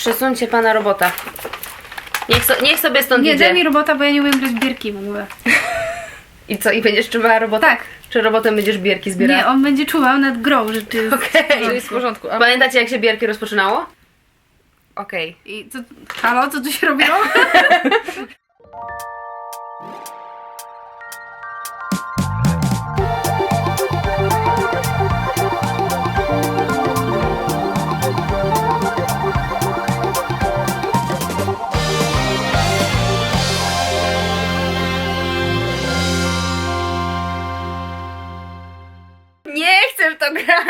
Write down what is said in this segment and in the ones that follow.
Przesuńcie pana robota. Niech, so, niech sobie stąd Nie, idzie. daj mi robota, bo ja nie umiem grać w bierki w ogóle. I co, i będziesz trzymała robota? Tak. Czy robotem będziesz bierki zbierała? Nie, on będzie czuwał nad grą, że ty jest Okej. To jest w porządku. A Pamiętacie jak się bierki rozpoczynało? Okej. I co, halo, co tu się robiło?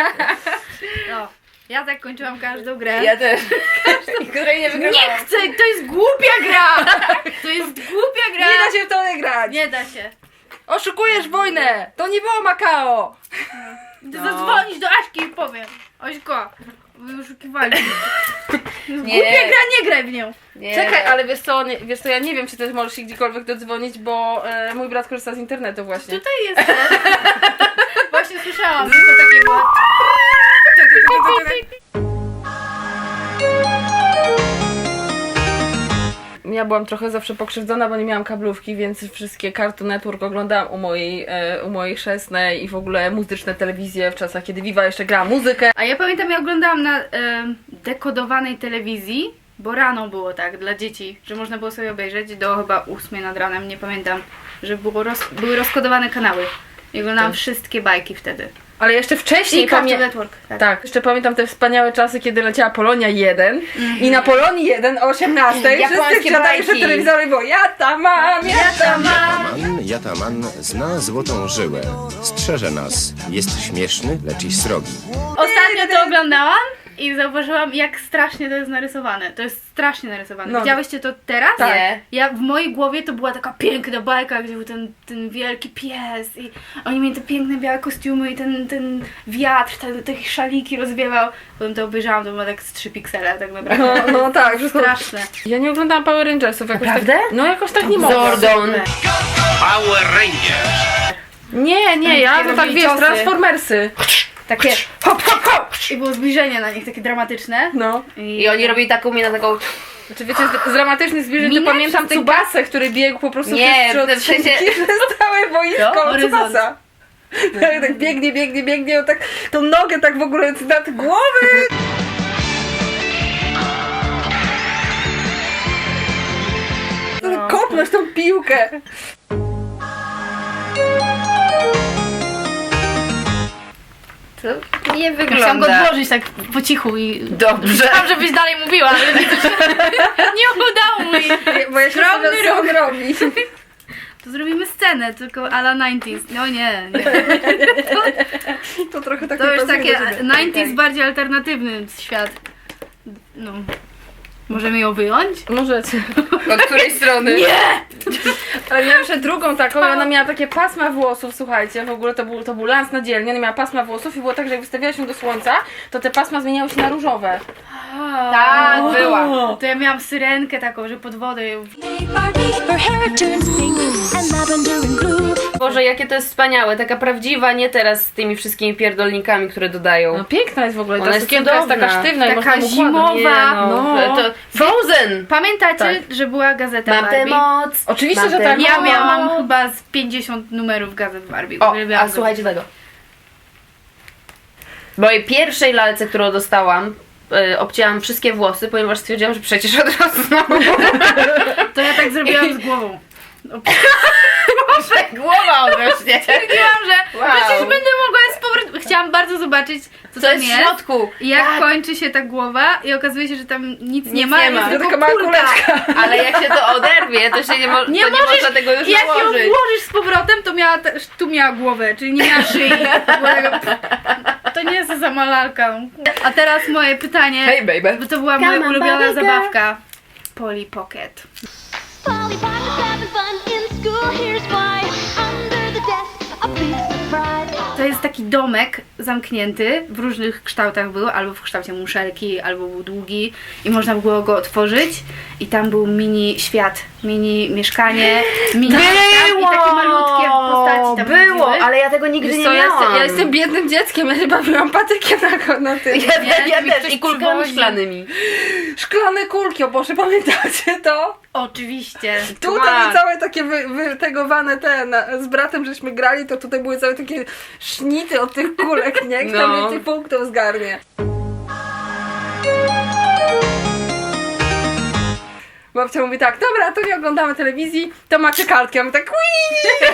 No, ja tak kończyłam każdą grę. Ja też. Której nie Nie wygrałam. chcę, to jest głupia gra! To jest głupia gra! nie da się w to nie grać. Nie da się. Oszukujesz wojnę. To nie było Makao. Ty No. zadzwonisz do Aśki i powiem. Ośko, wy oszukiwali. Nie. Głupia gra, nie graj w nią. Nie. Czekaj, ale wiesz co, nie, wiesz co, ja nie wiem, czy też możesz się gdziekolwiek dodzwonić, bo e, mój brat korzysta z internetu właśnie. Tutaj jest. Właśnie słyszałam, że to takie było. Ja byłam trochę zawsze pokrzywdzona, bo nie miałam kablówki, więc wszystkie Cartoon Network oglądałam u mojej, e, u mojej chrzestnej i w ogóle muzyczne telewizje w czasach, kiedy Viva jeszcze grała muzykę. A ja pamiętam, ja oglądałam na em, dekodowanej telewizji, bo rano było tak dla dzieci, że można było sobie obejrzeć do chyba 8 nad ranem, nie pamiętam, że było roz, były rozkodowane kanały. I oglądałam wszystkie bajki wtedy. Ale jeszcze wcześniej I Cartoon pamię- Network. Tak. Tak, jeszcze pamiętam te wspaniałe czasy, kiedy leciała Polonia 1 i na Polonii 1 o 18 wszyscy Japońskie wsiadali przed bajki. było ja tam mam, ja tam mam. Jataman, Jataman zna złotą żyłę. Strzeże nas. Jest śmieszny, lecz i srogi. Ostatnio to oglądałam i zauważyłam, jak strasznie to jest narysowane. To jest strasznie narysowane. No. Widziałyście to teraz? Tak. Nie. Ja w mojej głowie to była taka piękna bajka, gdzie był ten, ten wielki pies i oni mieli te piękne białe kostiumy i ten, ten wiatr, te, te szaliki rozwiewał. Potem to obejrzałam, to było tak z 3 piksele tak naprawdę. No, no tak, wszystko. Straszne. Ja nie oglądałam Power Rangersów jakoś Naprawdę? tak. No jakoś tak nie mogłam. Zordon. Power Rangers. Nie, nie, ja to tak wiesz. Transformersy. Takie hop, hop, hop! I było zbliżenie na nich takie dramatyczne. No. I oni robili taką minę taką... Znaczy wiecie, z, z dramatycznych zbliżeń to Minę pamiętam przez Tsubasę, który biegł po prostu Nie, przez w sensie- przez całe boisko? Horyzont. Tsubasa. Tak, tak biegnie, biegnie, biegnie, on tak tą nogę tak w ogóle nad głowy. No. Kopnąć tą piłkę. To nie Chciałam go wygląda. odłożyć tak po cichu i... Dobrze. Chciałam, żebyś dalej mówiła, ale nie udało mi. Bo ja się co on robi. To zrobimy scenę, tylko a la 90s. No nie, nie. To trochę tak To już takie do siebie. 90s bardziej alternatywny świat. No. Możemy ją wyjąć? Możecie. Od której strony? Nie! Ale miałam jeszcze drugą taką i ona miała takie pasma włosów, słuchajcie, w ogóle to był, to był lans na dzielnie, ona miała pasma włosów i było tak, że jak wystawiała się do słońca, to te pasma zmieniały się na różowe. Tak, była. To ja miałam syrenkę taką, że pod wodę ją... Boże, jakie to jest wspaniałe. Taka prawdziwa, nie teraz z tymi wszystkimi pierdolnikami, które dodają. No piękna jest w ogóle, Ona ta jest sukienka jest taka sztywna i Taka można zimowa. Nie, no, No. To Frozen! Pamiętacie, Tak. że była gazeta Mam tę Barbie? moc! Oczywiście, Mam że tę tak. moc. Ja miałam chyba z 50 numerów gazet Barbie. O, Uwielbiałam a go. słuchajcie tego. W mojej pierwszej lalce, którą dostałam, y, obcięłam wszystkie włosy, ponieważ stwierdziłam, że przecież odrosną. To ja tak zrobiłam z głową. Głowa odrośnie. Stwierdziłam, że Wow. przecież będę mogła z powrotem... Chciałam bardzo zobaczyć, co Co tam jest w jest. środku? I jak Tak, kończy się ta głowa i okazuje się, że tam nic, nie ma, nie ma. jest To tylko mała kulka. kuleczka. ale jak się to oderwie, to się nie, mo- Nie to nie możesz- można tego już Jak ją nałożyć. włożysz z powrotem, to miała też, tu miała głowę, czyli nie miała szyi. Była taka- To nie jest za malarka. A teraz moje pytanie, Hey baby. bo to była Come moja on, ulubiona zabawka. Polly Pocket. To jest taki domek zamknięty, w różnych kształtach był, albo w kształcie muszelki, albo był długi i można było go otworzyć. I tam był mini świat, mini mieszkanie, mini tam i takie malutkie tam Było, chodziły. ale ja tego nigdy Wiesz nie co, ja, miałam. jestem, ja jestem biednym dzieckiem, ja się bawiłam patykiem na, na tym. Ja, ja, ja mi też ktoś i kulkami przywozi. szklanymi. Szklane kulki, o Boże, pamiętacie to? Oczywiście. Tutaj Tak. całe takie wy, wytegowane te, na, z bratem żeśmy grali, to tutaj były całe takie sznity od tych kulek, nie? Kto No. więcej punktów zgarnie. Babcia mówi tak, dobra, to nie oglądamy telewizji, to macie kartki. A my tak, "Ui!"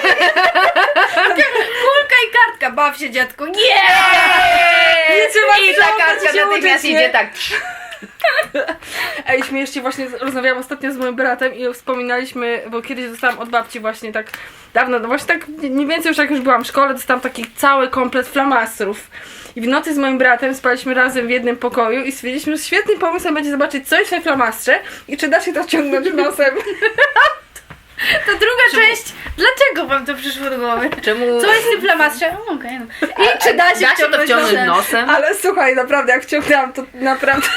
Baw się dziecko, nie! nie trzeba I ta kartka natychmiast idzie tak. Ej, śmiesznie właśnie rozmawiałam ostatnio z moim bratem i wspominaliśmy, bo kiedyś dostałam od babci właśnie tak dawno, no właśnie tak mniej więcej już jak już byłam w szkole, dostałam taki cały komplet flamastrów. I w nocy z moim bratem spaliśmy razem w jednym pokoju i stwierdziliśmy, że świetnym pomysłem będzie zobaczyć, co jest w tej flamastrze i czy da się to ciągnąć nosem. To druga część, dlaczego wam to przyszło do głowy? Czemu? Co jest w tym flamastrze? O, Okej, no. I czy da się, Da się to wciągnąć nosem? nosem? Ale słuchaj, naprawdę, jak wciągnęłam, to naprawdę...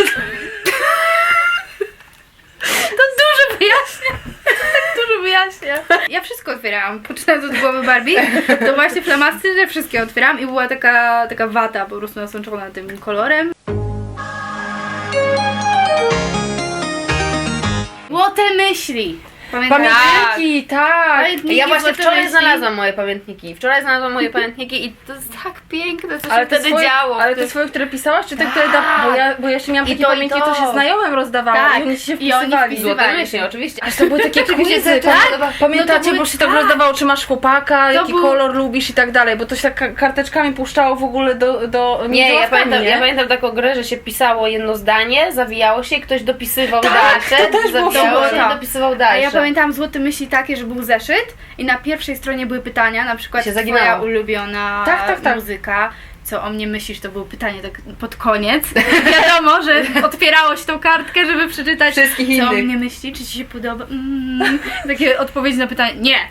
To dużo wyjaśnia. Tak dużo wyjaśnia. Ja wszystko otwierałam. Poczynając od głowy Barbie, to właśnie flamastry, że wszystkie otwieram i była taka, taka wata po prostu nasączona tym kolorem. Złote myśli. Pamiętniki, tak! Pamiętniki, Ja właśnie wczoraj znalazłam moje pamiętniki. Wczoraj znalazłam moje pamiętniki i to jest tak piękne, co się te, wtedy swoje, działo. ale te swoje, które pisałaś, czy te, które da, bo, ja, bo ja jeszcze miałam I takie to, i pamiętniki, to. się znajomym rozdawałam Tak, i oni się i oni wpisywali. oczywiście. Aż to były takie quizy, tak? tak? Pamiętacie, No to były- bo się tak tak. rozdawało, czy masz chłopaka, jaki był- kolor lubisz i tak dalej, bo to się tak ka- karteczkami puszczało w ogóle do, do Nie, między ja ławkami, pamiętam, nie? ja pamiętam taką grę, że się pisało jedno zdanie, zawijało się i ktoś dopisywał Tak, dalsze, to też było zawijało super. się i dopisywał A dalsze. ja pamiętałam złote myśli takie, że był zeszyt i na pierwszej stronie były pytania, na przykład Się twoja ulubiona Tak, tak, tak. muzyka. Co o mnie myślisz, to było pytanie tak pod koniec. Wiadomo, że otwierało się tą kartkę, żeby przeczytać Wszystkich co o innych. mnie myśli, czy ci się podoba. Mm, takie odpowiedzi na pytanie, nie.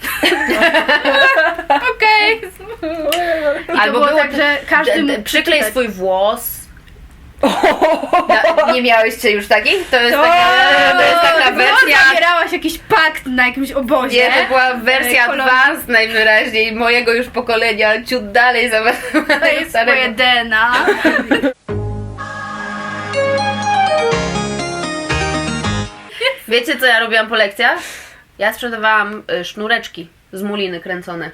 Okej. I Albo to było było tak, że każdy D- d- mógł Przyklej przeczytać. swój włos. Na, nie miałeście już takich? To jest To, taka, to jest taka no, wersja. zawierałaś jakiś pakt na jakimś obozie. Nie, to była wersja Kolor- advanced najwyraźniej mojego już pokolenia, ciut dalej zamiast To jest twoje DNA. Wiecie co ja robiłam po lekcjach? Ja sprzedawałam y, sznureczki z muliny kręcone.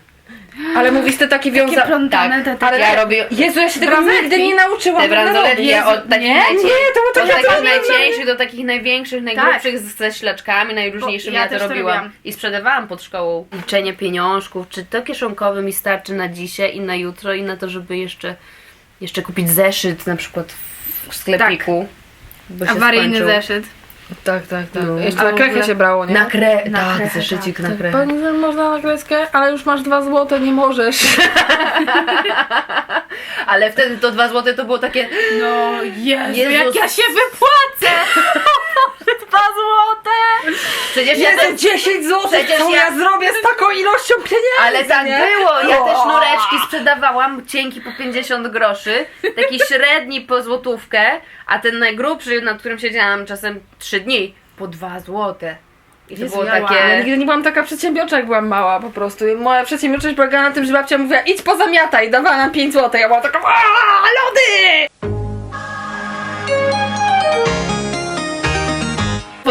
Ale mówisz te takie Takie wiąza... plątane, tak. te, Ale takie. ja robię Jezu, ja się tego Bransoletki? nigdy nie nauczyłam. te bransoletki ja od takich nie? Nie, to było od takie takich trudne. najcieńszych do takich największych, najgrubszych z- ze ślaczkami, najróżniejszymi ja ja, to robiłam. robiłam. I sprzedawałam pod szkołą. Liczenie pieniążków, czy to kieszonkowe mi starczy na dzisiaj i na jutro i na to, żeby jeszcze, jeszcze kupić zeszyt na przykład w sklepiku. bo się Awaryjny skończył. zeszyt. Tak, tak, tak. No. Jeszcze na krechę ogóle- się brało, nie? Na krę... Na tak, krechę, zeszycik tak, na tak. krechę. Pani, że można na kreskę, ale już masz dwa złote, nie możesz. Ale wtedy to dwa złote to było takie... No Jezu, Jezus. jak ja się wypłacę! Dwa złote! Przecież ja Jezu, też... 10 zł, Przecież co ja- ja... zrobię z taką ilością pieniędzy, Ale tak nie? było! Ja te O! sznureczki sprzedawałam cienki po 50 groszy, taki średni po złotówkę, a ten najgrubszy, nad którym siedziałam czasem 3 dni, po 2 złote. I to Jezu, było ja, takie... nigdy nie byłam taka przedsiębiorcza, jak byłam mała po prostu. I Moja przedsiębiorczość polegała na tym, że babcia mówiła idź pozamiataj i dawała nam 5 zł. Ja byłam taka aaa, lody!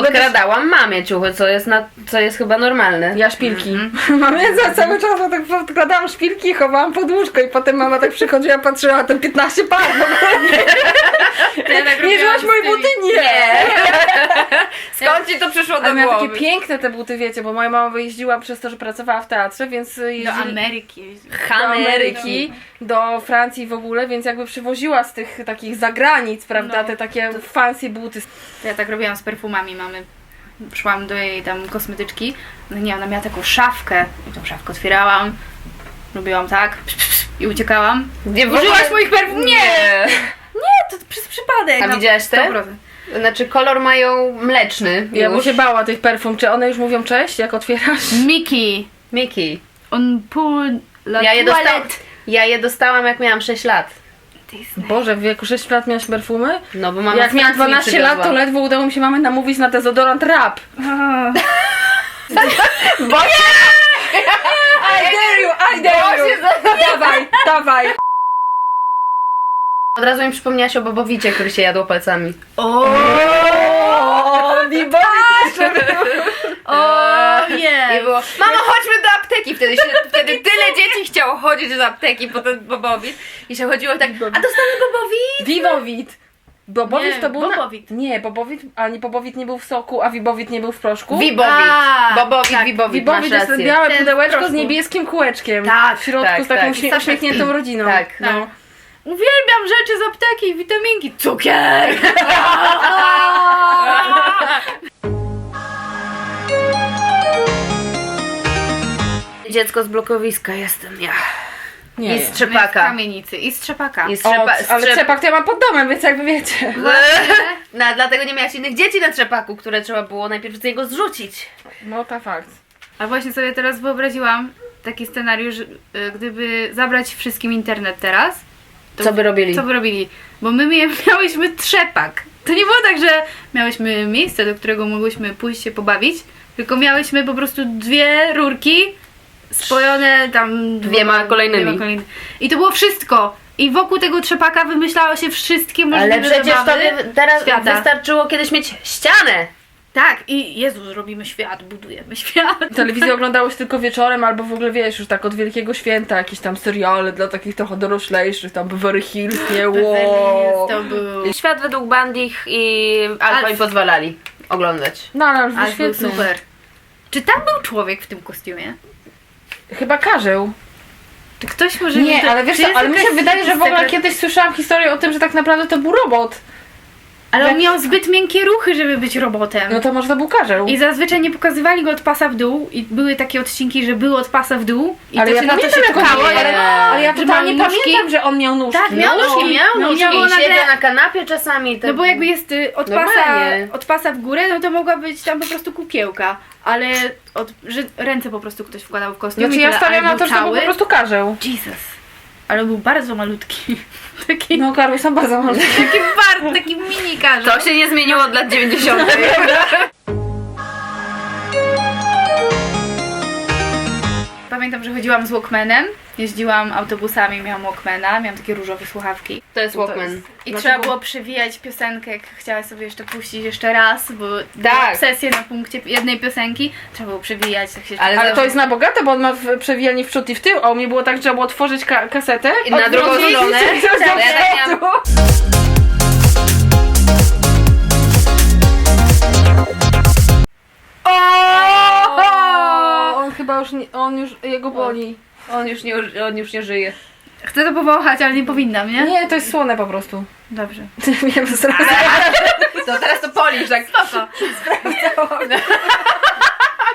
Podkradałam mamie ciuchy, co jest, na, co jest chyba normalne. Ja szpilki. Mamy za cały czas tak podkładałam szpilki i chowałam pod łóżko i potem mama tak przychodziła, patrzyła na te 15 par. w ogóle. Ja tak Nie robiłam wziąłaś z moje tymi- buty? Nie! Skąd ci to przyszło do Ale miała takie głowy? piękne te buty, wiecie, bo moja mama wyjeździła przez to, że pracowała w teatrze, więc Do jeździli Ameryki. do Ameryki, do Francji w ogóle, więc jakby przywoziła z tych takich zagranic, prawda, No. te takie fancy buty. Ja tak robiłam z perfumami mamy. Szłam do jej tam kosmetyczki. No nie, ona miała taką szafkę. I tą szafkę otwierałam. Robiłam tak. psz, psz, psz, I uciekałam. Nie, w Użyłaś ogóle- moich perfum? Nie! Nie! To przez przypadek. A no, widziałaś te? 100%. Znaczy kolor mają mleczny Ja bym już. się bała tych perfum. Czy one już mówią cześć, jak otwierasz? Mickey. Miki. On La Ja je, ja je dostałam jak miałam 6 lat. Boże, w wieku 6 lat miałaś perfumy? No bo mama Jak miałam Francji mi 12 lat, to ledwo udało mi się mamy namówić na dezodorant rap. Bo I dare you, I dare you! Dawaj, dawaj! Od razu mi przypomniałaś o bobowicie, który się jadło palcami. O, O, Bibowie o, jest. było, mamo chodźmy do apteki. Wtedy, się, wtedy tyle dzieci chciało chodzić do apteki po ten bobowit. I się chodziło tak, a dostamy bobowit? Wibowit. Bobowit Nie, to był na- Bobowit. Nie, Bobowit, ani Bobowit nie był w soku, a Wibowit nie był w proszku. Wibowit. A, Bobowit, tak, wibowit, masz Wibowit jest to rację. białe Ten pudełeczko z proszku. niebieskim kółeczkiem. Tak, W środku tak, z taką tak. śmie- uśmiechniętą rodziną. Tak. No. Uwielbiam rzeczy z apteki, witaminki, cukier. Dziecko z blokowiska jestem ja. Nie, I z trzepaka. kamienicy i z trzepaka. I z O, trzepa, ale trzepak to ja mam pod domem, więc jakby wiecie. No, dlatego nie miałaś innych dzieci na trzepaku, które trzeba było najpierw z niego zrzucić. No to fakt. A właśnie sobie teraz wyobraziłam taki scenariusz, y, gdyby zabrać wszystkim internet teraz. to Co by robili? Co by robili? Bo my mia- miałyśmy trzepak. To nie było tak, że miałyśmy miejsce, do którego mogłyśmy pójść się pobawić, tylko miałyśmy po prostu dwie rurki spojone tam Dwiema kolejnymi. dwiema kolejnymi. I to było wszystko. I wokół tego trzepaka wymyślało się wszystkie możliwe Ale przecież zabawy tobie teraz świata. wystarczyło kiedyś mieć ścianę. Tak, i Jezu, zrobimy świat, budujemy świat. Telewizję oglądało się tylko wieczorem, albo w ogóle wiesz, już tak od Wielkiego Święta, jakieś tam seriale dla takich trochę doroślejszych, tam Beverly Hills, nie? Wow. To był... Świat według Bandich i Alfa Alf. im pozwalali oglądać. No ale już był świetny. super. Czy tam był człowiek w tym kostiumie? Chyba karzeł. Czy ktoś może mi Nie, to- ale wiesz czy co, jest ale mi się wydaje, że w ogóle kiedyś słyszałam historię o tym, że tak naprawdę to był robot. Ale on miał zbyt miękkie ruchy, żeby być robotem. No to może to był karzeł. I zazwyczaj nie pokazywali go od pasa w dół i były takie odcinki, że był od pasa w dół i ale to ja się na to pamiętam, się czekało. miał, ale, ale ja totalnie miał nóżki. pamiętam, że on miał nóżki. Tak, miał no, nóżki. miał No, nóżki i nagle- na kanapie czasami. Tak. No bo jakby jest y, od pasa, od pasa w górę, no to mogła być tam po prostu kukiełka. Ale od, że ręce po prostu ktoś wkładał w kostium Znaczy i ja stawiam na to, że to był po prostu karzeł. Jesus. Ale był bardzo malutki. Taki, No karły są bardzo malutkie. taki bardzo, taki mini karzeł. To się nie zmieniło od lat 90. Pamiętam, że chodziłam z Walkmanem, jeździłam autobusami, miałam Walkmana, miałam takie różowe słuchawki. To jest Walkman. I Dlaczego? trzeba było przewijać piosenkę, jak chciałaś sobie jeszcze puścić jeszcze raz, bo Tak. obsesję na punkcie jednej piosenki, trzeba było przewijać, tak się Ale Ale to jest na bogato, bo on ma w- przewijanie w przód i w tył, a u mnie było tak, że trzeba było otworzyć ka- kasetę I na drugą stronę. Tak, tak. O! Chyba już, nie, on już, jego boli. On już nie, on już nie żyje. Chcę to powąchać, ale nie powinnam, nie? Nie, to jest słone po prostu. Dobrze. Wiem, zaraz. To teraz to polisz, tak? Spoko.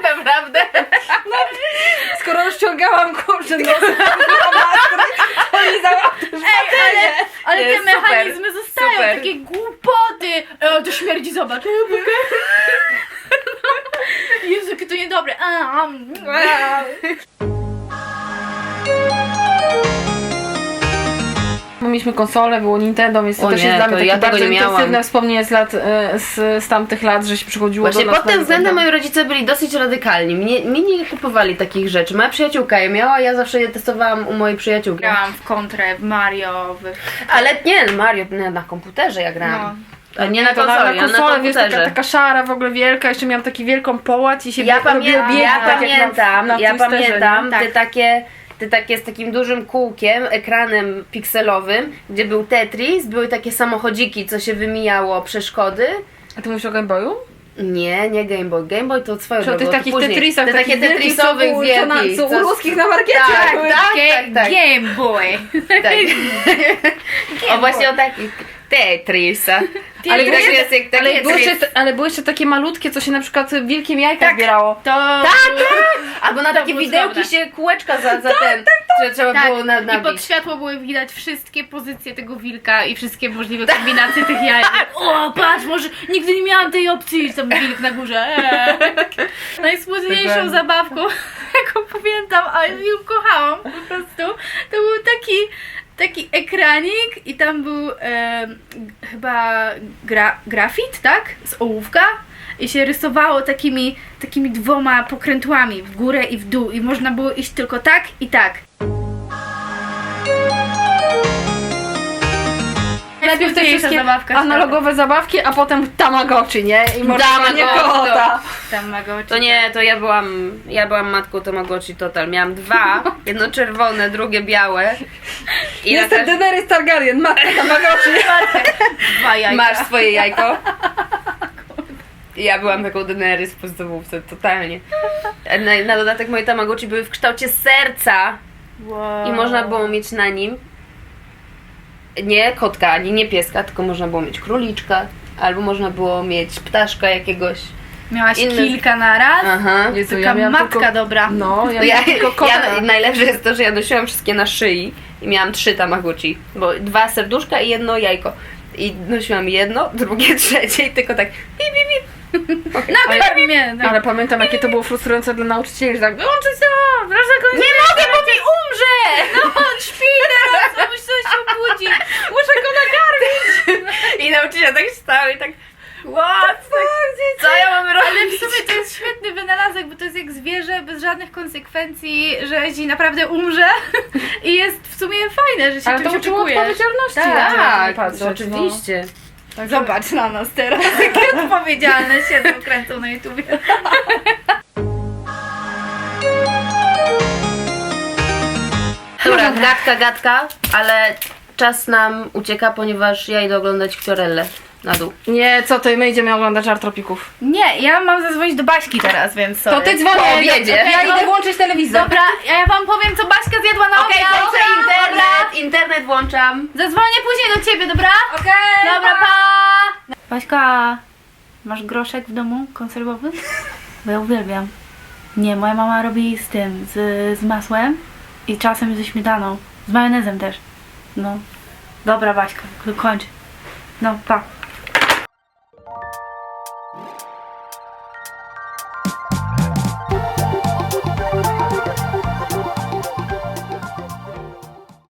Naprawdę? Skoro już ściągałam kurczę nos, to nie załatwię. Ej, ale, ale te super, mechanizmy zostają, super. takie głupoty. E, to śmierdzi, zobacz. E, mogę? Jezu, jakie to niedobre. A, am, a. Mieliśmy konsolę, było Nintendo, więc to O też nie, jest dla to mnie takie tego bardzo nie miałam. intensywne wspomnienie z lat, e, z, z tamtych lat, że się przychodziło Właśnie do nas pod na tym względem Nintendo. moi rodzice byli dosyć radykalni. Mnie, mnie nie kupowali takich rzeczy. Moja przyjaciółka je miała, ja zawsze je testowałam u mojej przyjaciółki. Grałam w kontrę, w Mario, w... Ale nie, Mario, nie, na komputerze ja grałam. Nie na To na, konsolę, wiesz, taka, taka szara w ogóle wielka, jeszcze miałam taki wielką połać i się Ja, pamię- biegi, ja tak jak na- pamiętam, na ja Twisterze, pamiętam nie? te takie te takie z takim dużym kółkiem, ekranem pikselowym, gdzie był Tetris, były takie samochodziki, co się wymijało przeszkody. A ty mówisz o Game Boyu? Nie, nie Game Boy. Game Boy to swoją Czy o tych takich później. Tetrisach, te takie Tetrisowych co co co u ruskich na markecie Tak, tak, tak, tak. Game Boy. tak. O właśnie o takich Tetrisa. Ale Ale były to jeszcze- jest Ale były, Tetris. jeszcze, ale były jeszcze takie malutkie, co się na przykład wielkim jajka Tak. zbierało. To... Tak, tak! Albo na takie było widełki się kółeczka za, za ten, że trzeba Tak, było na, i pod nabić. światło były widać wszystkie pozycje tego wilka i wszystkie możliwe kombinacje tych jajek. O, patrz, może nigdy nie miałam tej opcji, tam wilk na górze. Eee. Najsmutniejszą Dokładnie. zabawką jak pamiętam, a ją kochałam po prostu. To był taki, taki ekranik i tam był e, chyba gra, grafit, tak? Z ołówka. I się rysowało takimi, takimi dwoma pokrętłami w górę i w dół. I można było iść tylko tak i tak. Najpierw te wszystkie zabawka analogowe zabawki, a potem Tamagotchi, nie? I Tamagotchi, kota. Tamagotchi. To nie, to ja byłam, ja byłam matką Tamagotchi total. Miałam dwa, jedno czerwone, drugie białe. I Jestem każ- Daenerys Targaryen, matka Tamagotchi. Dwa jajka. Masz swoje jajko. Ja byłam taką Daenerys w podstawówce, totalnie. Na, na dodatek moje Tamagotchi były w kształcie serca Wow. i można było mieć na nim nie kotka, ani nie pieska, tylko można było mieć króliczka, albo można było mieć ptaszka jakiegoś. Miałaś inne- kilka na raz? Aha. Jezu, Taka ja miałam matka tylko- dobra. No, ja, ja, miałam tylko kota. ja, najlepsze jest to, że ja nosiłam wszystkie na szyi i miałam trzy Tamagotchi, bo dwa serduszka i jedno jajko. I nosiłam jedno, drugie, trzecie i tylko tak pip, pip, pip. Nakarm mnie. No. Ale pamiętam, jakie to było frustrujące dla nauczycieli, że tak wyłączyć to, proszę go Nie mogę, bo mi umrze! No, on śpi teraz, on musi się obudzić. Muszę go nakarmić! I nauczyciel tak stał i tak What? Co ja mam robić? Ale w sumie to jest świetny wynalazek, bo to jest jak zwierzę bez żadnych konsekwencji, że ci naprawdę umrze i jest w sumie fajne, że się Ale to czymś uczyło opiekujesz. odpowiedzialności. Tak, Tak, to oczywiście. No. Zobacz na nas teraz, jakie odpowiedzialne siedzą, kręcą na YouTubie. Dobra, gadka, gadka, ale czas nam ucieka, ponieważ ja idę oglądać Kwiorellę na dół. Nie, co ty, my idziemy oglądać żart tropików. Nie, ja mam zadzwonić do Baśki teraz, więc To sorry. ty dzwonię, Po obiedzie. ja idę włączyć telewizor. Dobra, ja wam powiem, co Baśka zjadła na Okej, obiad. włączę Dobra, internet, włączam. Zadzwonię później do ciebie, dobra? Okej, Dobra, pa! Baśka, masz groszek w domu konserwowy? Bo ja uwielbiam. Nie, moja mama robi z tym, z, z masłem i czasem ze śmietaną. Z majonezem też. No. Dobra, Baśka, kończ. No, pa.